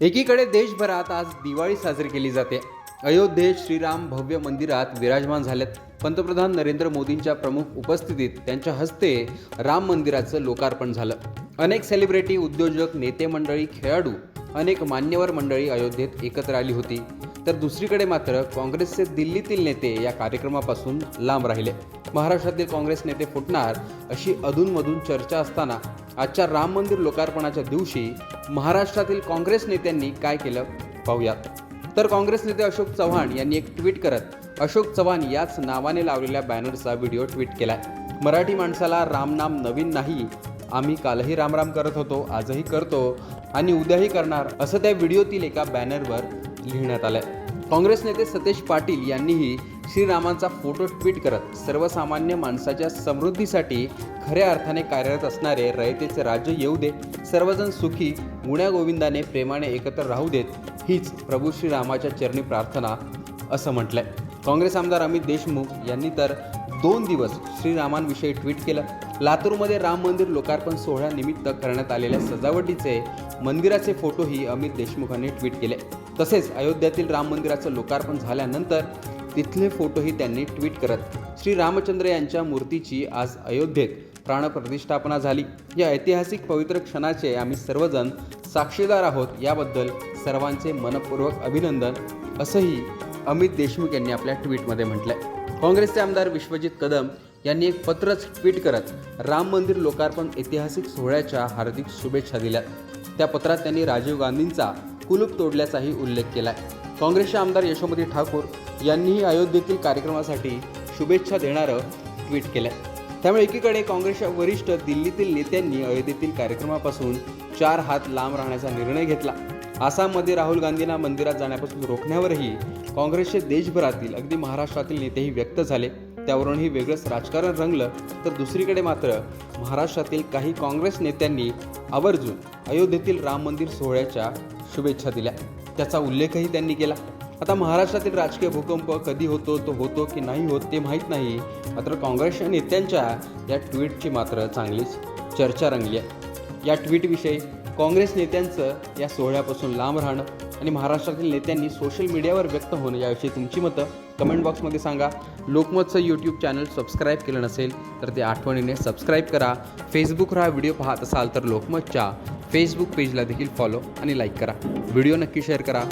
एकीकडे देशभरात आज दिवाळी साजरी केली जाते. अयोध्येत श्रीराम भव्य मंदिरात विराजमान झालेत पंतप्रधान नरेंद्र मोदींच्या प्रमुख उपस्थितीत त्यांच्या हस्ते राम मंदिराचं लोकार्पण झालं. अनेक सेलिब्रिटी उद्योजक नेते मंडळी खेळाडू अनेक मान्यवर मंडळी अयोध्येत एकत्र आली होती. तर दुसरीकडे मात्र काँग्रेसचे दिल्लीतील नेते या कार्यक्रमापासून लांब राहिले. महाराष्ट्रातील काँग्रेस नेते फुटणार अशी अधूनमधून चर्चा असताना आजच्या राम मंदिर लोकार्पणाच्या दिवशी महाराष्ट्रातील काँग्रेस नेत्यांनी काय केलं पाहूयात. तर काँग्रेस नेते अशोक चव्हाण यांनी एक ट्विट करत अशोक चव्हाण याच नावाने लावलेल्या बॅनरचा व्हिडिओ ट्विट केलाय. मराठी माणसाला रामनाम नवीन नाही. आम्ही कालही रामराम करत होतो आजही करतो आणि उद्याही करणार असं त्या व्हिडिओतील एका बॅनरवर लिहिण्यात आलंय. काँग्रेस नेते सतेज पाटील यांनीही श्रीरामांचा फोटो ट्विट करत सर्वसामान्य माणसाच्या समृद्धीसाठी खऱ्या अर्थाने कार्यरत असणारे रयतेचे राज्य येऊ दे सर्वजण सुखी गुण्यागोविंदाने प्रेमाने एकत्र राहू देत हीच प्रभू श्रीरामाच्या चरणी प्रार्थना असं म्हटलंय. काँग्रेस आमदार अमित देशमुख यांनी तर दोन दिवस श्रीरामांविषयी ट्विट केलं. लातूरमध्ये राम मंदिर लोकार्पण सोहळ्यानिमित्त करण्यात आलेल्या सजावटीचे मंदिराचे फोटोही अमित देशमुखांनी ट्विट केले. तसेच अयोध्यातील राम मंदिराचं लोकार्पण झाल्यानंतर तिथले फोटोही त्यांनी ट्विट करत श्री रामचंद्र यांच्या मूर्तीची आज अयोध्येत प्राणप्रतिष्ठापना झाली. या ऐतिहासिक पवित्र क्षणाचे आम्ही सर्वजण साक्षीदार आहोत याबद्दल सर्वांचे मनपूर्वक अभिनंदन असंही अमित देशमुख यांनी आपल्या ट्विटमध्ये म्हटलंय. काँग्रेसचे आमदार विश्वजित कदम यांनी एक पत्रच ट्विट करत राम मंदिर लोकार्पण ऐतिहासिक सोहळ्याच्या हार्दिक शुभेच्छा दिल्या त्या पत्रात त्यांनी राजीव गांधींचा कुलूप तोडल्याचाही उल्लेख केलाय. काँग्रेसचे आमदार यशोमती ठाकूर यांनीही अयोध्येतील कार्यक्रमासाठी शुभेच्छा देणारं ट्विट केलंय. त्यामुळे एकीकडे काँग्रेसच्या वरिष्ठ दिल्लीतील नेत्यांनी अयोध्येतील कार्यक्रमापासून चार हात लांब राहण्याचा निर्णय घेतला. आसाममध्ये राहुल गांधींना मंदिरात जाण्यापासून रोखण्यावरही काँग्रेसचे देशभरातील अगदी महाराष्ट्रातील नेतेही व्यक्त झाले. त्यावरूनही वेगळंच राजकारण रंगलं तर दुसरीकडे मात्र महाराष्ट्रातील काही काँग्रेस नेत्यांनी आवर्जून अयोध्येतील राम मंदिर सोहळ्याच्या शुभेच्छा दिल्या. त्याचा उल्लेखही त्यांनी केला. आता महाराष्ट्रातील राजकीय भूकंप कधी होतो तो होतो की नाही होत ते माहीत नाही मात्र काँग्रेसच्या नेत्यांच्या या ट्विटची मात्र चांगलीच चर्चा रंगली आहे. या ट्विटविषयी काँग्रेस नेत्यांचं या सोहळ्यापासून लांब राहणं आणि महाराष्ट्रातील नेत्यांनी सोशल मीडियावर व्यक्त होणं याविषयी तुमची मतं कमेंट बॉक्समध्ये सांगा. लोकमतचं यूट्यूब चॅनल सबस्क्राईब केलं नसेल तर ते आठवणीने सबस्क्राईब करा. फेसबुकवर हा व्हिडिओ पाहत असाल तर लोकमतच्या फेसबुक पेजला देखील फॉलो आणि लाईक करा. व्हिडिओ नक्की शेअर करा.